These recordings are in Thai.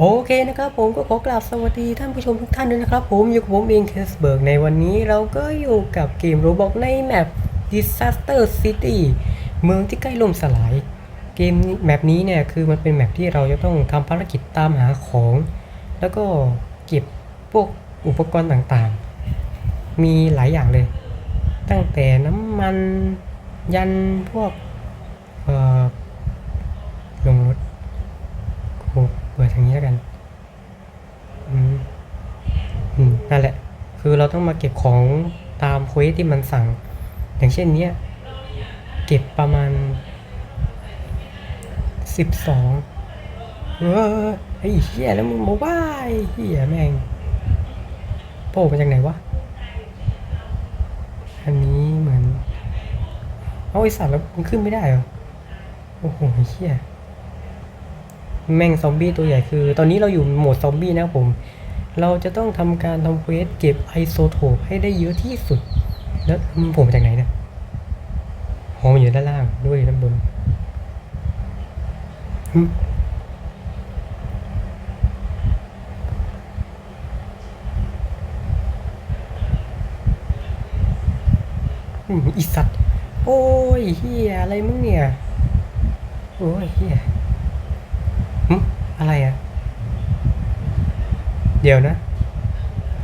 โอเคนะครับผมก็ขอกราบสวัสดีท่านผู้ชมทุกท่านด้วยนะครับ ผมอยู่กับผมเองเคสเบิร์กในวันนี้เราก็อยู่กับเกมโรบอกในแมป Disaster City เมืองที่ใกล้ล่มสลาย เกมแมปนี้เนี่ยคือมันเป็นแมปที่เราจะต้องทำภารกิจตามหาของ แล้วก็เก็บพวกอุปกรณ์ต่างๆ มีหลายอย่างเลย ตั้งแต่น้ำมันยันพวกเอ่อลงรถ โอ้ เปิดทางนี้แล้วกัน อืมอืมนั่นแหละ คือเราต้องมาเก็บของตามเควสที่มันสั่ง อย่างเช่นเนี้ย เก็บประมาณสิบสองเออไอ้เหี้ยแล้วมึงมาว่าไอ้เหี้ยแม่งโผล่มาจากไหนวะ อันนี้เหมือน เอาไอสัตว์แล้วมันขึ้นไม่ได้เหรอ โอ้โหไอ้เหี้ย แม่งซอมบี้ตัวใหญ่คือ ตอนนี้เราอยู่โหมดซอมบี้นะครับผม เราจะต้องทำการทำเควสเก็บไอโซโทปให้ได้เยอะที่สุด แล้วมันโผมมาจากไหนเนะหอมันอยู่ด้านล่างด้วยด้านบนอีสัตว์ โอ้ยเฮียอะไรมึงเนี่ย โอ้ยเฮีย อะไรอะ เดี๋ยวนะ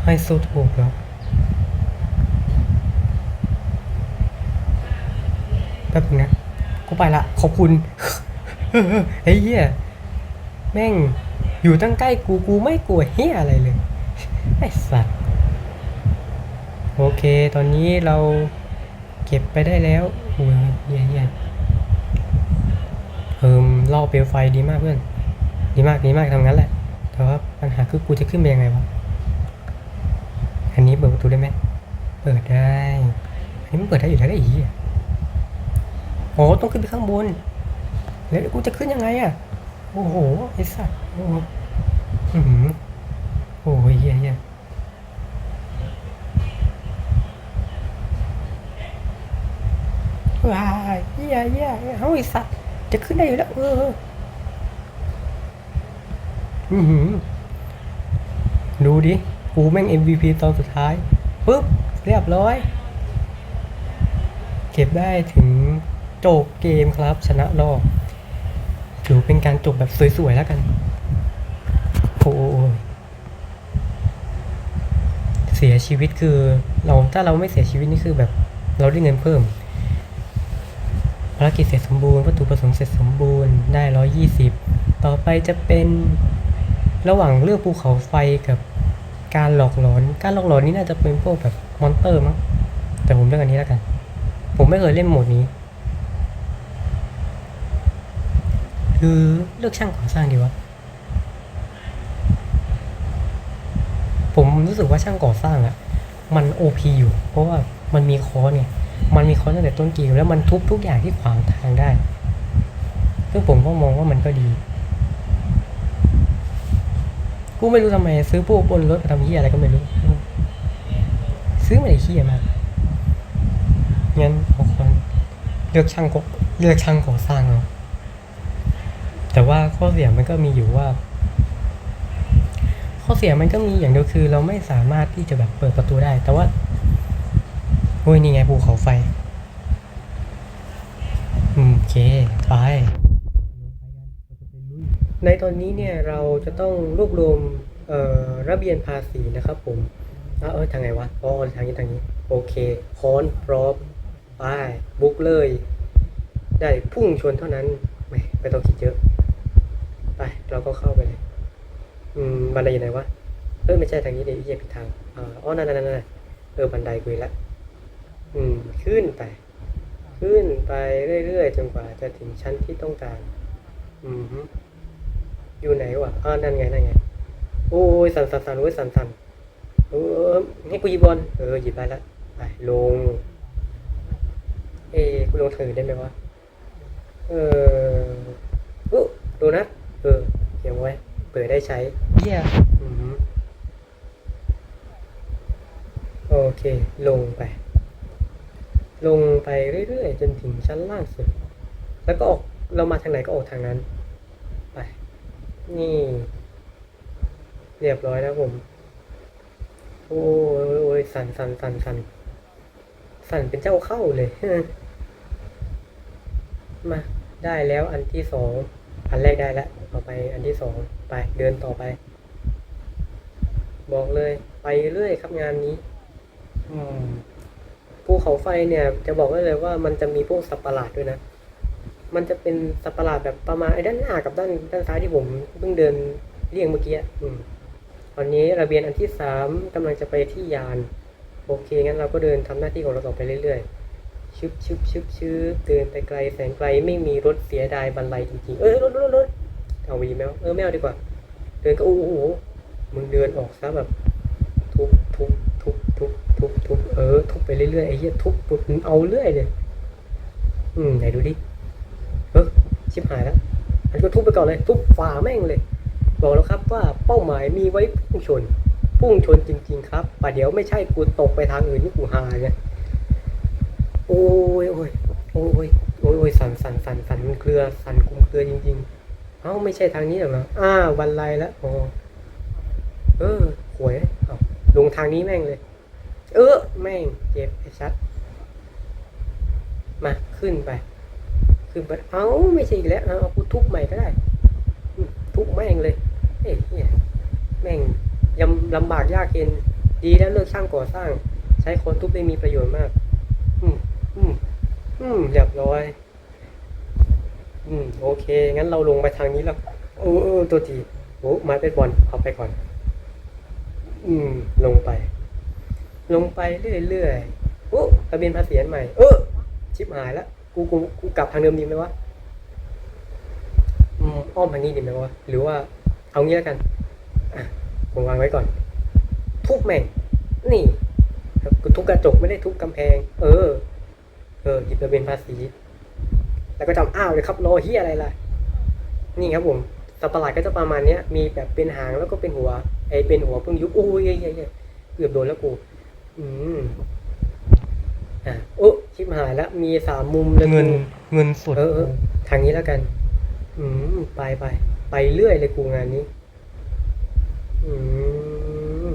ไฮโซโทกเหรอแป๊บนึงนะกูไปละ ขอบคุณเฮ้ยเหี้ยแม่ง อยู่ตั้งใกล้กูกูไม่กลัวเฮียอะไรเลย ไอ้สัตว์ โอเค ตอนนี้เราเก็บไปได้แล้วโอ้ยเฮียเฮียเพิ่มล่อเปลวไฟดีมากเพื่อน ดีมากดีมากทำงั้นแหละ แต่ว่าปัญหาคือกูจะขึ้นไปยังไงวะ อันนี้เปิดประตูได้ไหม เปิดได้ อันนี้มันเปิดได้อยู่แล้วได้อีกโอ้ต้องขึ้นไปข้างบน แล้วกูจะขึ้นยังไงอะ โอ้โหไอ้สัสโอ้โหอื้อหือโอ้ยเฮียเฮียว้ายเฮียเฮียเฮ้ยไอ้สัสจะขึ้นได้อยู่แล้วเออ ดูดิ กูแม่ง MVP ตอนสุดท้ายปุ๊บ เรียบร้อย เก็บได้ถึงจบเกมครับ ชนะรอบถือเป็นการจบแบบสวย ๆ แล้วกัน โอ้โหเสียชีวิตคือ เราถ้าเราไม่เสียชีวิตนี่คือแบบเราได้เงินเพิ่มภารกิจเสร็จสมบูรณ์วัตถุประสงค์เสร็จสมบูรณ์ได้ร้อยี่สิบต่อไปจะเป็น ระหว่างเลือกภูเขาไฟกับการหลอกหลอน การหลอกหลอนนี่น่าจะเป็นพวกแบบมอนเตอร์มั้ง แต่ผมเลือกอันนี้แล้วกัน ผมไม่เคยเล่นโหมดนี้ คือเลือกช่างก่อสร้างดีวะ ผมรู้สึกว่าช่างก่อสร้างอะมันโอพีอยู่ เพราะว่ามันมีคอร์สไง มันมีคอสตั้งแต่ต้นเกมแล้วมันทุบทุกอย่างที่ขวางทางได้ ซึ่งผมก็มองว่ามันก็ดี กูไม่รู้ทำไม ซื้อพวกบนรถมาทำเหี้ยอะไรก็ไม่รู้ ซื้อมาได้เหี้ยมากงั้นเอคนเลือกช่างก็เลือกช่างก่อสร้างเอาแต่ว่าข้อเสียมันก็มีอยู่ว่า ข้อเสียมันก็มีอย่างเดียวคือ เราไม่สามารถที่จะแบบเปิดประตูได้ แต่ว่าโอ้ยนี่ไงภูเขาไฟ โอเค ไป ในตอนนี้เนี่ยเราจะต้องรวบรวมระเบียนภาษีนะครับผมเออทางไงวะอ๋อทางนี้ทางนี้ โอเคค้อนพร้อมไปบุกเลย ได้พุ่งชนเท่านั้นไม่ไม่ต้องคิดเยอะไปเราก็เข้าไปเลย อืมบันไดอยู่ไหนวะเออไม่ใช่ทางนี้เดี๋ยวเหยียบผิดทางอ๋อนั่นนั่นนั่นเออบันไดกุยละอืมขึ้นไป ขึ้นไปเรื่อยๆจนกว่าจะถึงชั้นที่ต้องการ อืม อยู่ไหนวะอ่านั่นไงนั่นไงโอ้ยสั่นสั่นสั่นโอ้ยสั่นสั่นเออให้กูหยิบบอลเออหยิบไปแล้วไปลง เอ้กูลงถือได้ไหมวะเอออุ๊ดูนะเออเขียนไว้เปิดได้ใช้เยี่ยอืมโอเค ลงไป ลงไปเรื่อยๆ จนถึงชั้นล่างสุด แล้วก็ออกเรามาทางไหนก็ออกทางนั้นไป นี่ เรียบร้อยแล้วผม โอ้ยโอ้ยสั่นสั่นสั่นสั่นสั่นเป็นเจ้าเข้าเลยมาได้แล้วอันที่สองอันแรกได้แล้วต่อไปอันที่สองไปเดินต่อไป บอกเลย ไปเรื่อยครับงานนี้ อืมภูเขาไฟเนี่ย จะบอกได้เลยว่ามันจะมีพวกสัตว์ประหลาดด้วยนะ มันจะเป็นสัตว์ประหลาดแบบประมาณด้านหน้ากับด้านด้านซ้ายที่ผมเพิ่งเดินเลี่ยงเมื่อกี้อืมตอนนี้ระเบียนอันที่สามกำลังจะไปที่ยาน โอเคงั้นเราก็เดินทำหน้าที่ของเราต่อไปเรื่อยๆชึบชึบชึบชึบเดินไปไกลแสนไกลไม่มีรถเสียดายบรรลัยจริงๆเอ้ยรถรถรถเอาวีไหมวเออไม่เอาดีกว่า เดินก็โอ้โหมึงเดินออกซะแบบทุบทุบทุบทุบทุบทุบเออทุบไปเรื่อยๆไอ้เหี้ยทุบปุ๊บเอาเรื่อยเลย อืมไหนดูดิ ชิบหายแล้วอันนก็ทุบไปก่อนเลย ทุบฝ่าแม่งเลย บอกแล้วครับว่าเป้าหมายมีไว้พุ่งชน พุ่งชนจริง ๆ ครับป่ะเดี๋ยวไม่ใช่กูตกไปทางอื่นนี่กูหายไงโอ้ยโอ้ยโอ้ยโอ้ยโอ้ยสันสันสันสันมันเครือสันคุมเครือจริง ๆ เอ้าไม่ใช่ทางนี้หรอกนะอ้าวันไรแล้วอ๋อเออหวยเอาลงทางนี้แม่งเลย เออแม่งเจ็บไอ้ชัด มาขึ้นไป ขึ้นไปเอ้าไม่ใช่อีกแล้วเอากูทุบใหม่ก็ได้ ทุบแม่งเลยเอ้ยเหี้ยแม่งยำลำบากยากเย็นดีแล้วเลิกช่างก่อสร้าง ใช้คนทุบได้มีประโยชน์มาก อืมอืมอืมเรียบร้อย อืมโอเค งั้นเราลงไปทางนี้แล้วโอ้เออตัวทีโอ้ไม้เป็นบอลเอาไปก่อน อืม ลงไป ลงไปเรื่อยๆโอ้ทะเบียนภาษีนใหม่ เออชิบหายแล้ว กูกูกูกลับทางเดิมดีไหมวะอ้อมทางนี้ดีไหมวะหรือว่าเอางี้แล้วกันผมวางไว้ก่อน ทุบแม่งนี่กูทุบกระจกไม่ได้ทุบกำแพง เออ เออหยิบทะเบียนภาษีแล้วก็จำอ้าวเลยครับรอเฮียอะไรล่ะ นี่ครับผมสัตว์ประหลาดก็จะประมาณเนี้ย มีแบบเป็นหางแล้วก็เป็นหัวไอเป็นหัวเพิ่งยุบโอ้ยเย้ยเยเย้ยเกือบโดนแล้วกู อืมอะโอ้ ชิบหายแล้วมีสามมุมเลยเงินกูเงินสดเออเออทางนี้แล้วกัน อืมไปไปไปเรื่อยเลยกูงานนี้ อืม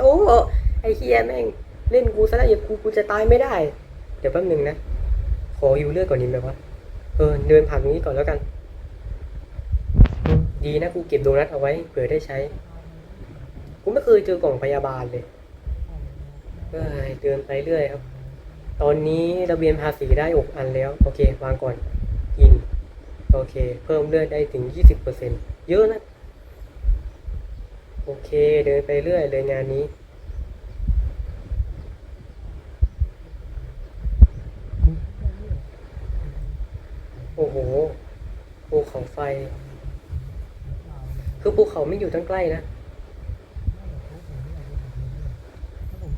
โอ้ไอเฮียแม่ง เล่นกูซะแล้วอย่ากูกูจะตายไม่ได้ เดี๋ยวแป๊บหนึ่งนะ ขออยู่เลือดก่อนนี้ไหมวะเออเดินผ่านตรงนี้ก่อนแล้วกัน ดีนะกูเก็บโดนัทเอาไว้เผื่อได้ใช้ กูไม่เคยเจอกล่องพยาบาลเลย เอ้ยเดินไปเรื่อยครับ ตอนนี้ระเบียนภาษีได้อกอันแล้ว โอเค วางก่อน กิน โอเค เพิ่มเลือดได้ถึง 20%เยอะนะ โอเค เดินไปเรื่อยเลยงานนี้ โอ้โหภูเขาไฟ คือภูเขาไม่อยู่ตั้งใกล้นะ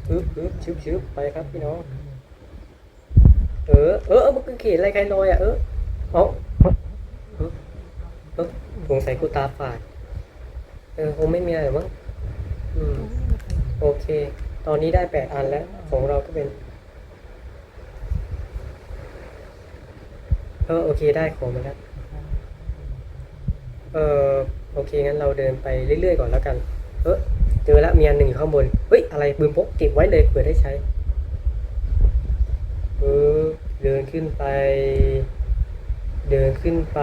ฮึบฮึบชึบชึบไปครับพี่น้อง เออ เออเออมันเขียนอะไรใครลอยอะ เออเอาเออเออสงสัยกูตาฝาด เออคงไม่มีอะไรหรอมั้ง อืม โอเค ตอนนี้ได้แปดอันแล้ว ของเราก็เป็น เออ โอเค ได้ของมาแล้ว เออโอเค งั้นเราเดินไปเรื่อยๆก่อนแล้วกัน เออ เจอแล้วมีอันหนึ่งอยู่ข้างบน เฮ้ย อะไรปืนพกเก็บไว้เลยเผื่อได้ใช้เออเดินขึ้นไป เดินขึ้นไป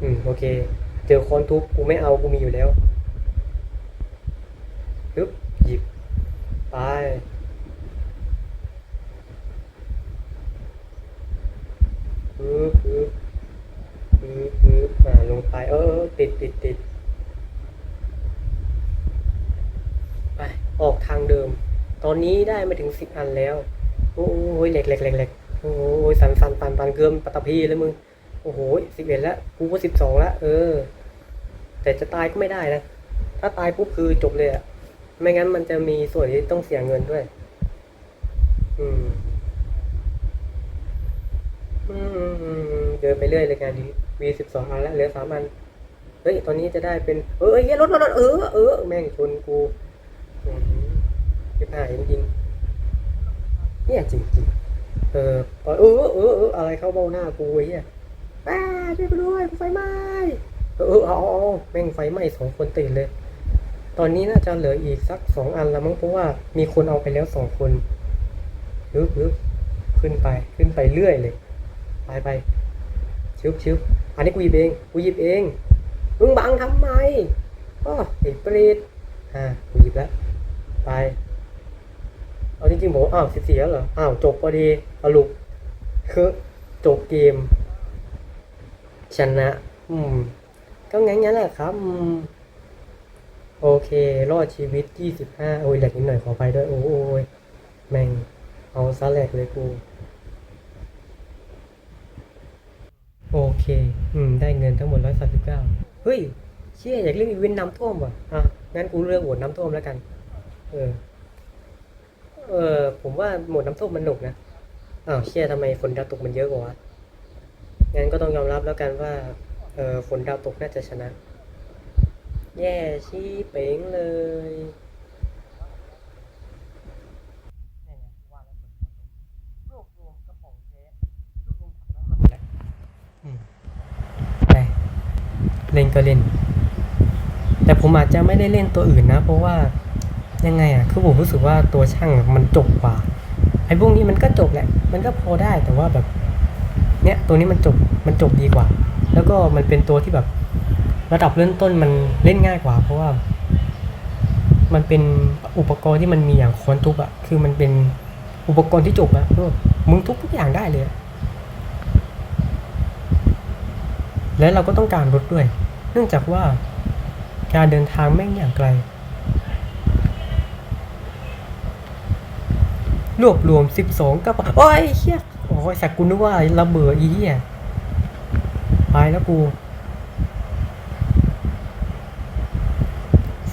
อืม โอเค เจอค้อนทุบกูไม่เอา กูมีอยู่แล้วปึ๊บหยิบ ไปปึ๊บปึ๊บปึ๊บปึ๊บอ่าลงไป เออเออติดติดติดไป ออกทางเดิม ตอนนี้ได้มาถึงสิบอันแล้ว โอ้ยเหล็กเหล็กเหล็กเหล็กโอ้ยสันสันปันปันเกิมปัตตพีเลยมึง โอ้โหสิบเอ็ดแล้ว กูก็สิบสองแล้วเออ แต่จะตายก็ไม่ได้นะ ถ้าตายปุ๊บคือจบเลยอะไม่งั้นมันจะมีส่วนที่ต้องเสียเงินด้วย อืมเดินไปเรื่อยเลยงานนี้มีสิบสองอันแล้วเหลือสามอัน เฮ้ย ตอนนี้จะได้เป็น เออเฮ้ยรถรถรถเออ เออ แม่งชนกู อืมจะผ่ายจริงๆเนี่ยจริงๆเออเออเออเออเอออะไรเข้าเบ้าหน้ากูไอ้เหี้ยอ้าช่วยกูด้วยไฟไหม้เออเออเอาเอาแม่งไฟไหม้สองคนติดเลย ตอนนี้น่าจะเหลืออีกสักสองอันล้วมั้งเพราะว่ามีคนเอาไปแล้วสองคนฮึบฮึบขึ้นไปขึ้นไปเรื่อยเลย ไปไปชึบชึบอันนี้กูหยิบเองกูหยิบเองมึงบังทำไมอ้อไอ้เปรตอ่ากูหยิบแล้ว ไป เอาจริงๆผมอ้าวสิบสี่แล้วเหรอ อ้าว จบพอดีสรุปคือจบเกม ชนะ อืม ก็งั้นงั้นแหละครับ โอเค รอดชีวิตยี่สิบห้าโอ้ยแหลกนิดหน่อยขอไปด้วย โอ้ยแม่ง เอาซะแหลกเลยกูโอเค อืม ได้เงินทั้งหมดร้อยสามสิบเก้าเฮ้ย เชี่ยอยากเล่นอีเวนต์น้ำท่วมว่ะ อะ งั้นกูเลือกโหวตน้ำท่วมแล้วกัน เออ เออ ผมว่าโหมดน้ำท่วมมันหนุกนะอ้าวเชี่ยทำไมฝนดาวตกมันเยอะกว่างั้นก็ต้องยอมรับแล้วกันว่า เออฝนดาวตกน่าจะชนะ แย่ชี้เป๋งเลยไปเล่นก็เล่น แต่ผมอาจจะไม่ได้เล่นตัวอื่นนะ เพราะว่า ยังไงอะคือผมรู้สึกว่าตัวช่างมันจบกว่าไอ้พวกนี้มันก็จบแหละ มันก็พอได้แต่ว่าแบบเนี้ยตัวนี้มันจบมันจบดีกว่า แล้วก็มันเป็นตัวที่แบบระดับเริ่มต้นมันเล่นง่ายกว่า เพราะว่า มันเป็นอุปกรณ์ที่มันมีอย่างคอนทุบอะคือมันเป็นอุปกรณ์ที่จบอะเออมึงทุบทุกอย่างได้เลย และเราก็ต้องการรถด้วย เนื่องจากว่าการเดินทางแม่งอย่างไกล รวบรวม 12กระเป๋าโอ้ยเฮียโอ้ยสักกูนึกว่าระเบิดอีเหี้ยไปแล้วกู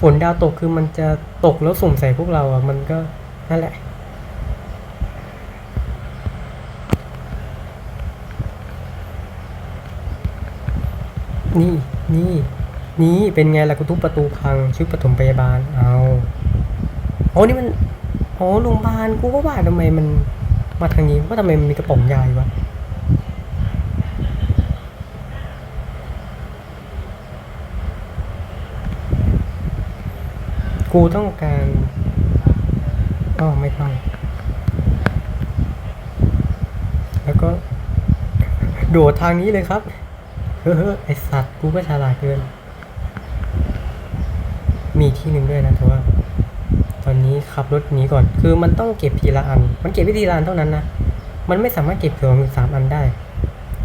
ฝนดาวตกคือมันจะตกแล้วส่งใส่พวกเราอะ มันก็นั่นแหละนี่นี่นี่เป็นไงล่ะกูทุบประตูพังชุดปฐมพยาบาลเอาโอ้นี่มัน โอ้โรงพยาบาลกูก็ว่าทำไมมันมาทางนี้ว่าทำไมมันมีกระป๋องยายวะกูต้องการอ๋อไม่ต้อง แล้วก็ โดดทางนี้เลยครับ เฮ้อไอสัตว์กูก็ฉลาดเกิน มีที่หนึ่งด้วยนะแต่ว่า ขับรถหนีก่อน คือมันต้องเก็บทีละอัน มันเก็บวิธีละอันเท่านั้นนะ มันไม่สามารถเก็บสองหรือสามอันได้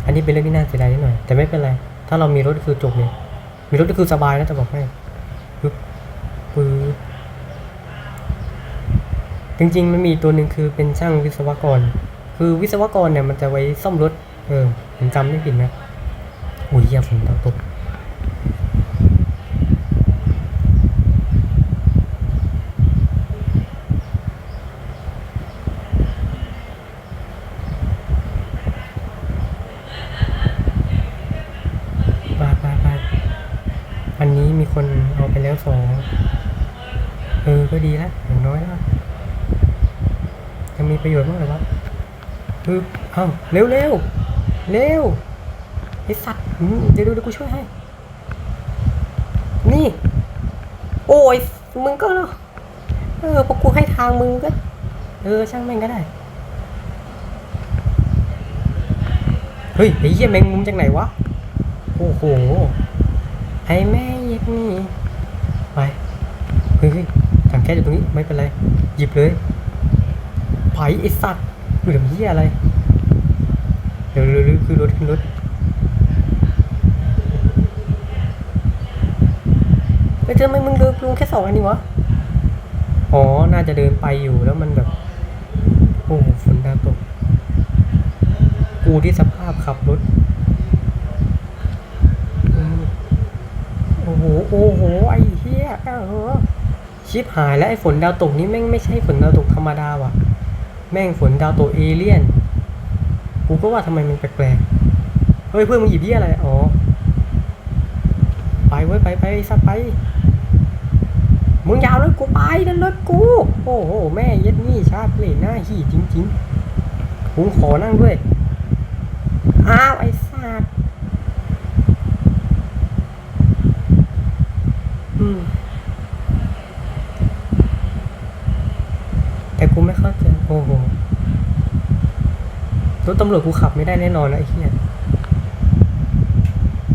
อันนี้เป็นเรื่องที่น่าเสียดายนิดหน่อย แต่ไม่เป็นไร ถ้าเรามีรถก็คือจบเลย มีรถก็คือสบายนะจะบอกให้ปึ๊บปึ๊บจริงๆมันมีตัวหนึ่งคือเป็นช่างวิศวกร คือวิศวกรเนี่ยมันจะไว้ซ่อมรถ เออผมจำไม่ผิดนะ อุ้ยอย่าฝนตกตก ไปไปไปอันนี้มีคนเอาไปแล้วสอง เออ ก็ดีแล้วอย่างน้อยแล้วยังมีประโยชน์มากเลยวะคือเอ้าเร็วเร็วเร็วไอสัตว์เดี๋ยวดูเดี๋ยวกูช่วยให้ นี่ โอ้ยมึงก็เออพอกูให้ทางมึงก็ เออช่างแม่งก็ได้เฮ้ยไอ้เหี้ยแมงมุมจากไหนวะ โอ้โห ไอ้แม่ย็ดนี่ ไป เฮ้ย ก๊สอยู่ตรงนี้ไม่เป็นไร หยิบเลยไผไอสัตว์อยู่ทำเหี้ยอะไรเร็วเร็วร็วขึ้นรถขึ้นรถไปเจอไม่มึงเดินลงแค่สองอันนี้วะ อ๋อ น่าจะเดินไปอยู่แล้วมันแบบ โอ้โหฝนดาตก กูที่สภาพขับรถ โอ้โห โอ้โห ไอ้เหี้ยเออ ชิบหายแล้วไอ้ฝนดาวตกนี้แม่งไม่ใช่ฝนดาวตกธรรมดาว่ะ แม่งฝนดาวตกเอเลี่ยน กูก็ว่าทำไมมันแปลกๆ เฮ้ยเพื่อนมึงหยิบเหี้ยอะไร อ๋อ ไปเว้ยไปไปสัตว์ไป มึงยาวรถกูไปนั่นรถกู โอ้โหแม่เย็ดนี่ชาติเลยหน้าหี่จริงๆกูขอนั่งด้วย อ้าวไอ้ กูไม่เข้าใจโอ้โหรถตำรวจกูขับไม่ได้แน่นอนนะไอ้เหี้ย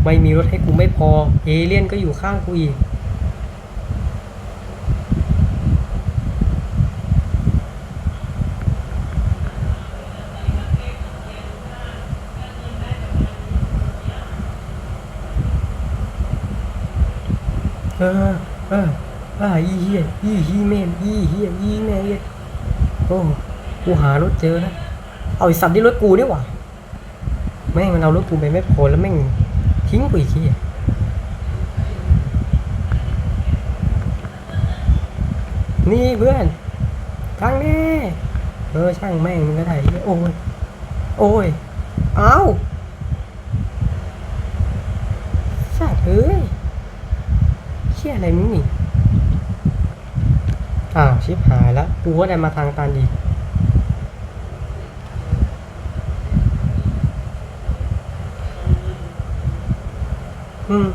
ไม่มีรถให้กูไม่พอ เอเลี่ยนก็อยู่ข้างกูอีกเออเอออ่าอีเหี้ยอีฮีแมนอีเหี้ยอีแม่ โอ้กูหารถเจอนะเอาไอสัตว์ที่รถกูเนี่ยว่ะแม่งมันเอารถกูไปไม่พอแล้วแม่งทิ้งกูอีกทีนี่เพื่อนทางนี้เออช่างแม่งมึงก็ได้เหี้ยโอ้ยโอ้ยเอาสัตว์เอ้ยเชี่ยอะไรมึงนี่ อ้าวชิบหายแล้วกูว่าได้มาทางตันอีกอืม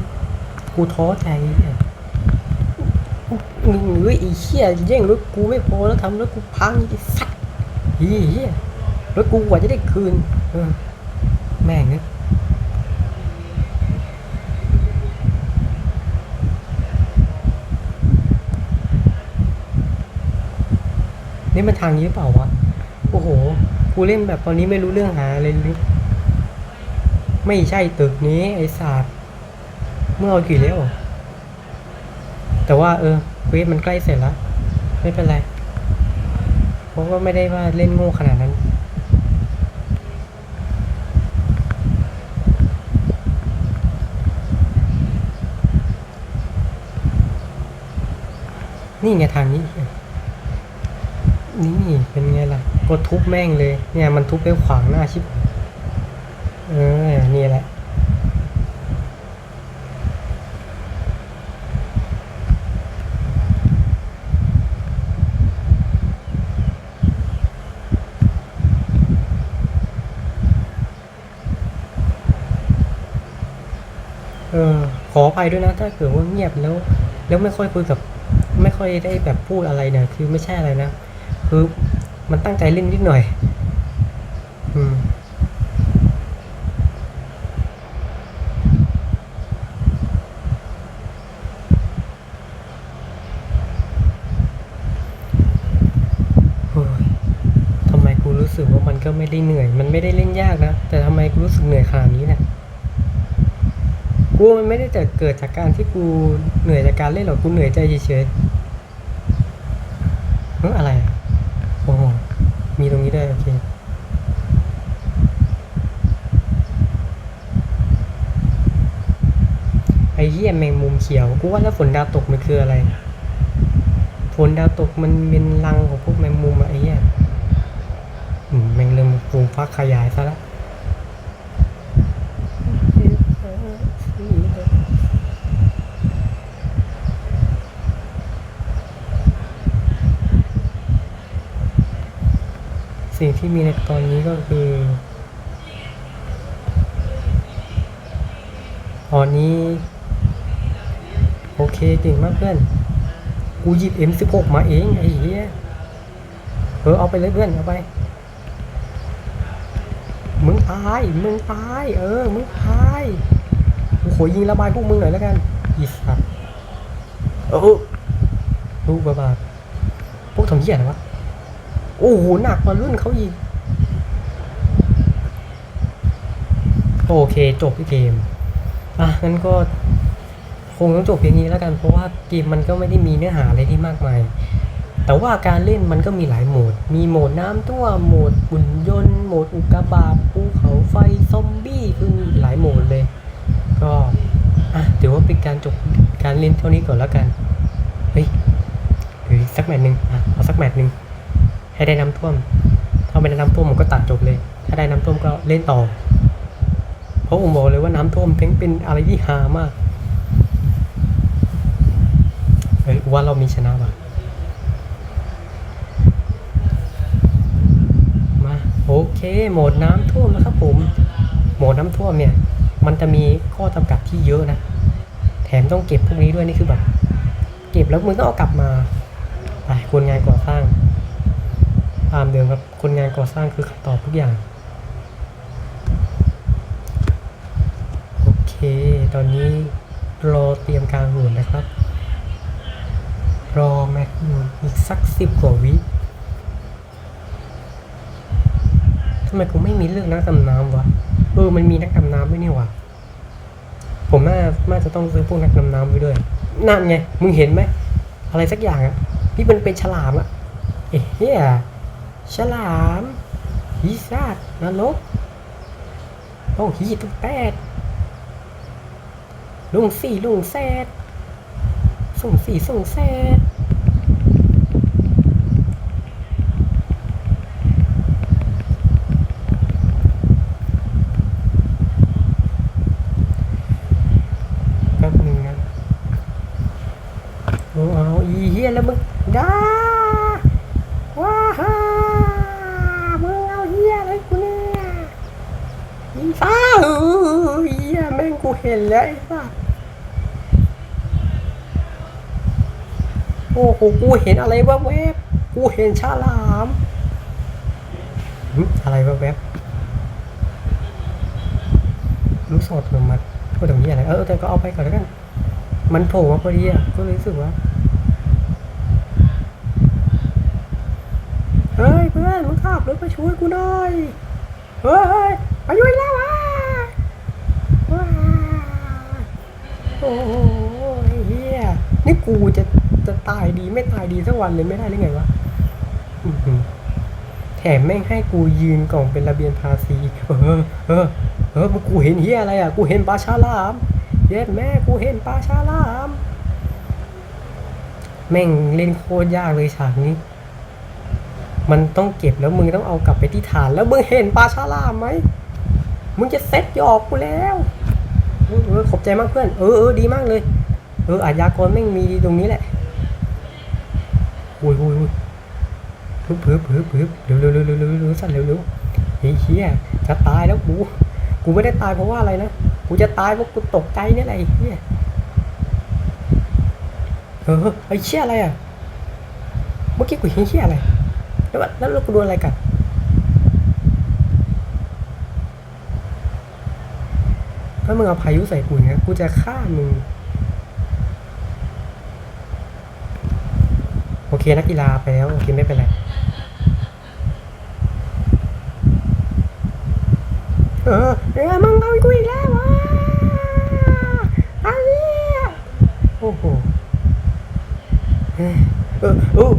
กูท้อใจเนี่ยมึงเฮ้ยไอ้เชี่ยแย่งรถกูไม่พอแล้วทำรถกูพังไอ้สัตว์เฮียรถกูกว่าจะได้คืนเออแม่งเนี่ย นี่มันทางนี้หรือเปล่าวะ โอ้โห กูเล่นแบบตอนนี้ไม่รู้เรื่องหาอะไรเลยไม่ใช่ตึกนี้ไอ้ศาสตร์เมื่อเอากี่แล้ว แต่ว่าเออเวฟมันใกล้เสร็จแล้ว ไม่เป็นไร เพราะว่าไม่ได้ว่าเล่นโง่ขนาดนั้นนี่ไงทางนี้ นี่เป็นไงล่ะกดทุบแม่งเลย เนี่ยมันทุบไปขวางหน้าชิบเออนี่แหละเออขออภัยด้วยนะ ถ้าเกิดว่าเงียบแล้ว แล้วไม่ค่อยคุยกับ ไม่ค่อยได้แบบพูดอะไรเนี่ย คือไม่ใช่อะไรนะ คือมันตั้งใจเล่นนิดหน่อย อืมโอ้ยทำไมกูรู้สึกว่ามันก็ไม่ได้เหนื่อย มันไม่ได้เล่นยากนะ แต่ทำไมกูรู้สึกเหนื่อยขนาดนี้เนี่ย กูมันไม่ได้จะเกิดจากการที่กูเหนื่อยจากการเล่นหรอก กูเหนื่อยใจเฉยๆเฮ้ยอะไร มีตรงนี้ด้วยโอเคไอ้เหี้ยแมงมุมเขียวกูว่าแล้วฝนดาวตกมันคืออะไร ฝนดาวตกมันเป็นรังของพวกแมงมุมอะไอ้เหี้ยมแมงเริ่มฟูมฟักขยายซะแล้ว สิ่งที่มีในตอนนี้ก็คือตอนนี้ โอเคเก่งมากเพื่อน กูหยิบ M16 มาเอง ไอ้เหี้ยเออเอาไปเลยเพื่อนเอาไป มึงตาย มึงตาย เออ มึงตายกูขอยิงระบายพวกมึงหน่อยแล้วกันอีสัตว์เออลูกบาบาดพวกทำเหี้ยอะไรวะ โอ้โหหนักกว่ารุ่นเขาอีก โอเคจบเกม อะงั้นก็คงต้องจบเพียงนี้แล้วกันเพราะว่าเกมมันก็ไม่ได้มีเนื้อหาอะไรที่มากมาย แต่ว่าการเล่นมันก็มีหลายโหมด มีโหมดน้ำท่วมโหมดหุ่นยนต์โหมดอุกกาบาตภูเขาไฟซอมบี้คือหลายโหมดเลย ก็อะถือว่าเป็นการจบการเล่นเท่านี้ก่อนแล้วกันเฮ้ยหรือสักแมตช์หนึ่งอะเอาสักแมตช์หนึ่ง ให้ได้น้ำท่วม ถ้าไม่ได้น้ำท่วมผมก็ตัดจบเลย ถ้าได้น้ำท่วมก็เล่นต่อ เพราะผมบอกเลยว่าน้ำท่วมเป็นเป็นอะไรที่ฮามากเฮ้ยว่าเรามีชนะว่ะมาโอเคโหมดน้ำท่วมนะครับผม โหมดน้ำท่วมเนี่ย มันจะมีข้อจำกัดที่เยอะนะ แถมต้องเก็บพวกนี้ด้วยนี่คือแบบ เก็บแล้วมึงต้องเอากลับมาไปคนงานก่อสร้าง ตามเดิมครับ คนงานก่อสร้างคือคำตอบทุกอย่าง โอเค ตอนนี้รอเตรียมการหุ่นนะครับ รอแม็กนูนอีกสักสิบกว่าวิทำไมกูไม่มีเรื่องนักดำน้ำวะ เออ มันมีนักดำน้ำไม่เนี่ยวะผมน่าน่าจะต้องซื้อพวกนักดำน้ำไปด้วย นั่นไง มึงเห็นไหม อะไรสักอย่างอะที่มันเป็นฉลามอะเอ๊ะ ฉลามฮีซาดนรกโอ้ฮีตุ๊กแปดลุงสี่ลุงแซดส่งสี่ส่งแซดแป๊บหนึงนะโอ้เอาอีเฮียแล้วมึงด้าว้าฮ่ามึงเอาเฮียอะไรกูเนี่ยอีฟ้าเออเฮียแม่งกูเห็นแล้วไอ้ฟ้าโอ้โห กูเห็นอะไรวะแวบกูเห็นฉลามอะไรวะแวบรู้สอดเหมือนมันพูดตรงนี้อะไรเออแต่ก็เอาไปก่อนแล้วกัน มันโผล่มาพอดีอะก็เลยรู้สึกว่าเฮ้ยเพื่อนมึงขับรถมาช่วยกูหน่อยเฮ้ยเฮ้ยมาช่วยแล้วอะว้าโอ้โหเฮียนี่กูจะ จะตายดีไม่ตายดีสักวันเลยไม่ได้หรือไงวะแถมแม่งให้กูยืนกล่องเป็นระเบียนภาษีเออเออเออกูเห็นเฮียอะไรอะ กูเห็นปลาฉลาม เย็ดแม่กูเห็นปลาฉลาม แม่งเล่นโคตรยากเลยฉากนี้ มันต้องเก็บแล้วมึงต้องเอากลับไปที่ฐาน แล้วมึงเห็นปลาฉลามไหมมึงจะเซ็ตหยอกกูแล้วเออขอบใจมากเพื่อน เออเออดีมากเลย เอออาญากรแม่งมีดีตรงนี้แหละ อ้ยโอ้ยโอ้ยพึบพึบพึบพึบเร็วเร็วเร็วเร็วเร็วเร็วสั่นเร็วเร็วเฮ้ยเฮียจะตายแล้วกู กูไม่ได้ตายเพราะว่าอะไรนะ กูจะตายเพราะกูตกใจนี่แหละไอ้เฮียเออไอ้เชี่ยอะไรอะ เมื่อกี้กูเห็นเชี่ยอะไร แล้วแล้วแล้วกูโดนอะไรกัดถ้ามึงเอาพายุใส่กูเนี่ยกูจะฆ่ามึง โอเคนักกีฬาไปแล้ว โอเคไม่เป็นไร เออเออมึงเอากูอีกแล้ววะไอ้เหี้ยโอ้โหเออเออ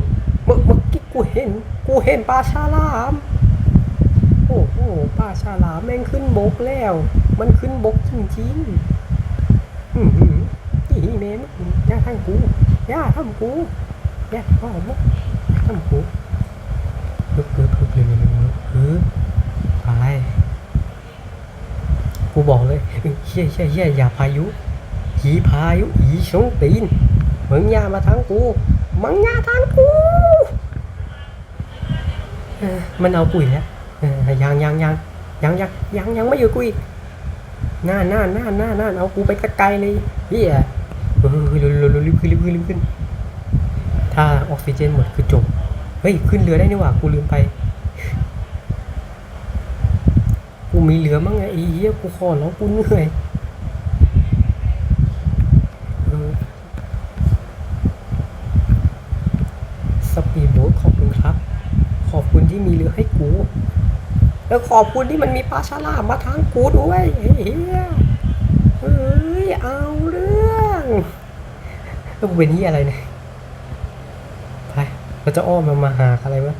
เมื่อเมื่อกี้กูเห็น กูเห็นปลาฉลาม โอ้โหปลาฉลามแม่งขึ้นบกแล้ว มันขึ้นบกจริงๆอือหืออีเมมย่าทำกูย่าทำกูย่าทำกู ทำกูปึ๊บปึ๊บปึ๊บเร็วเร็วเร็วเร็วปึ๊บไปกูบอกเลยเชี่ยเชี่ยเชี่ยอย่าพายุหีพายุหีชงตีนมึงอย่ามาทางกูมึงอย่าทางกูมันเอากูอีกแล้วยังยังยังยังยังยังยังไม่อยู่กูอีกน่านน่านน่านน่านน่าเอากูไปไกลๆเลยเฮียเออเร็วเร็วเร็วรีบขึ้นรีบขึ้นรีบขึ้น ถ้าออกซิเจนหมดคือจบ เฮ้ย ขึ้นเรือได้นี่หว่า กูลืมไป กูมีเหลือมั้งไงไอ้เหี้ยกูขอแล้วกูเหนื่อยสปีดโบ๊ทขอบคุณครับ ขอบคุณที่มีเรือให้กู แล้วขอบคุณที่มันมีปลาฉลามมาทางกูด้วยเหี้ยเฮ้ย เอาเรื่องแล้วกูเป็นเหี้ยอะไรเนี่ย เราจะอ้อมมามาหาอะไรวะ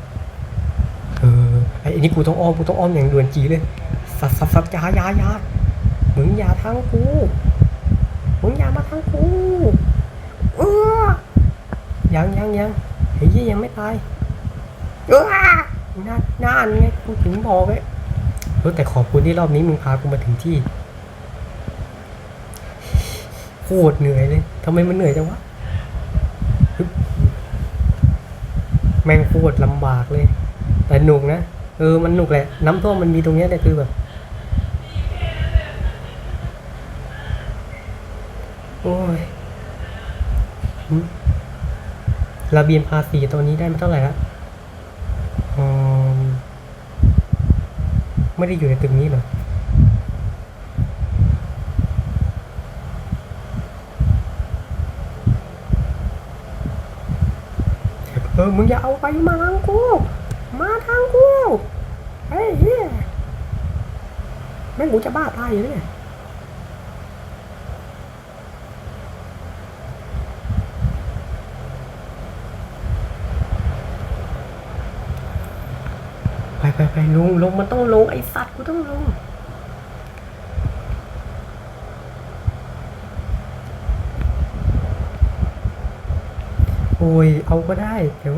เออไอ้นี่กูต้องอ้อมกูต้องอ้อมอย่างด่วนจีเลยสัตสัตว์สัตว์อยายาอยามึงอย่าทางกูมึงอย่ามาทางกูเออยังยังยังไอ้ยี่ยังไม่ตายเออนั่นนั่นไงกูถึงบอกเลยเออแต่ขอบคุณที่รอบนี้มึงพากูมาถึงที่โคตรเหนื่อยเลยทำไมมันเหนื่อยจังวะฮึบ แม่งโคตรลำบากเลย แต่หนุกนะเออมันหนุกแหละ น้ำท่วมมันมีตรงเนี้ยแต่คือแบบโอ้ยระเบียนภาษีตัวนี้ได้มาเท่าไหร่ละอืมไม่ได้อยู่ในตึกนี้หรอ ออมึงอย่าเอาไปมาทางกู มาทางกูเฮ้ยเฮียแม่งกูจะบ้าตายอยู่เนี่ยไปไปไปลงลงมันต้องลงไอสัตว์กูต้องลง โอ้ยเอาก็ได้เดี๋ยว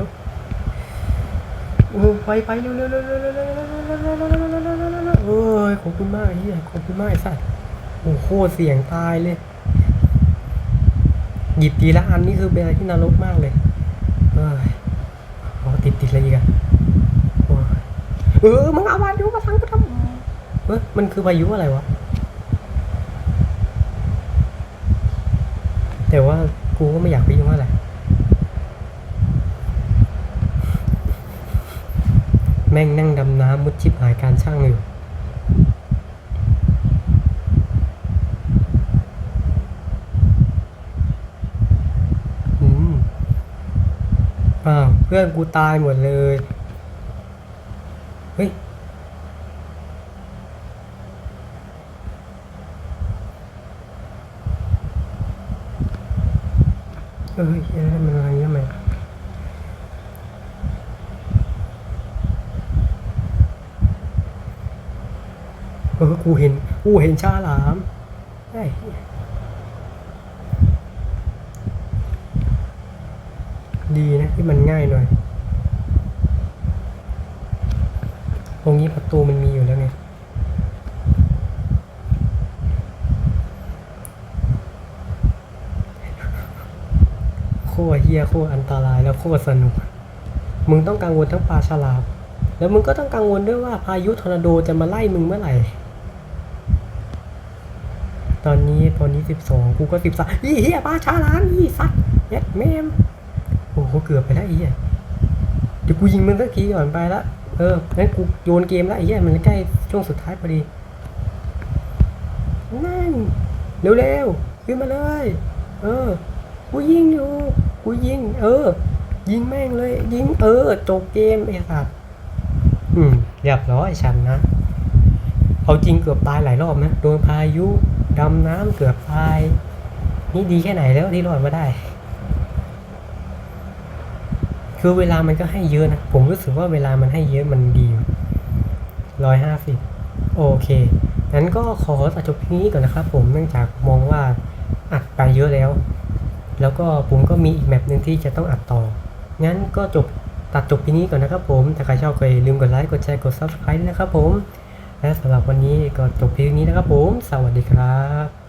โอ้ไปไปเร็วเร็วเร็วเร็วเร็วเร็วเร็วเร็วเร็วเร็วเร็วเร็วเร็วเร็วเร็วเร็วเร็วโอ้ยขอบคุณมากเฮียขอบคุณมากสัตว์โอ้โหเสียงตายเลย หยิบทีละอันนี่คือเป็นอะไรที่นรกมากเลยเอ้ยอ๋อติดติดอะไรอีกอะเออมึงเอาวายุมาทั้งกูทำเฮ้ยมันคือวายุอะไรวะแต่ว่ากูก็ไม่อยากไปยุ่งอะไร แม่งนั่งดำน้ำมุดชิบหายการช่างอยู่อืมอ้าวเพื่อนกูตายหมดเลย เฮ้ย เอ้ยเอ้ยมันอะไรเงี้ยไหม เออกูเห็นกูเห็นชาหลามไอ้ดีนะที่มันง่ายหน่อย ตรงนี้ประตูมันมีอยู่แล้วไงโคตรเฮียโคตรอันตรายแล้วโคตรสนุก มึงต้องกังวลทั้งปลาฉลามแล้วมึงก็ต้องกังวลด้วยว่าพายุทอร์นาโดจะมาไล่มึงเมื่อไหร่ ตอนนี้ ตอนนี้สิบสองกูก็สิบสามอีเหี้ยปลาชาลามอีสัตว์เย็ดแม่มโอ้โหเกือบไปแล้วไอ้เหี้ยเดี๋ยวกูยิงมึงสักทีก่อนไปละเอองั้นกูโยนเกมละไอ้เหี้ยมันใกล้ช่วงสุดท้ายพอดีนั่นเร็วๆขึ้นมาเลย เออ กูยิงอยู่ กูยิง เออ ยิงแม่งเลย ยิง เออจบเกมไอ้สัตว์อืมเรียบร้อยฉันนะ เอาจริงเกือบตายหลายรอบนะ โดนพายุ ดำน้ำเกือบตาย นี่ดีแค่ไหนแล้วที่รอดมาได้ คือเวลามันก็ให้เยอะนะ ผมรู้สึกว่าเวลามันให้เยอะมันดีร้อยห้าสิบโอเคงั้นก็ขอตัดจบที่นี้ก่อนนะครับ ผมเนื่องจากมองว่าอัดไปเยอะแล้ว แล้วก็ผมก็มีอีกแมปหนึ่งที่จะต้องอัดต่อ งั้นก็จบตัดจบที่นี้ก่อนนะครับผม ถ้าใครชอบก็อย่าลืมกดไลค์ กดแชร์ กด subscribe นะครับผม และสำหรับวันนี้ก็จบเพียงนี้นะครับผม สวัสดีครับ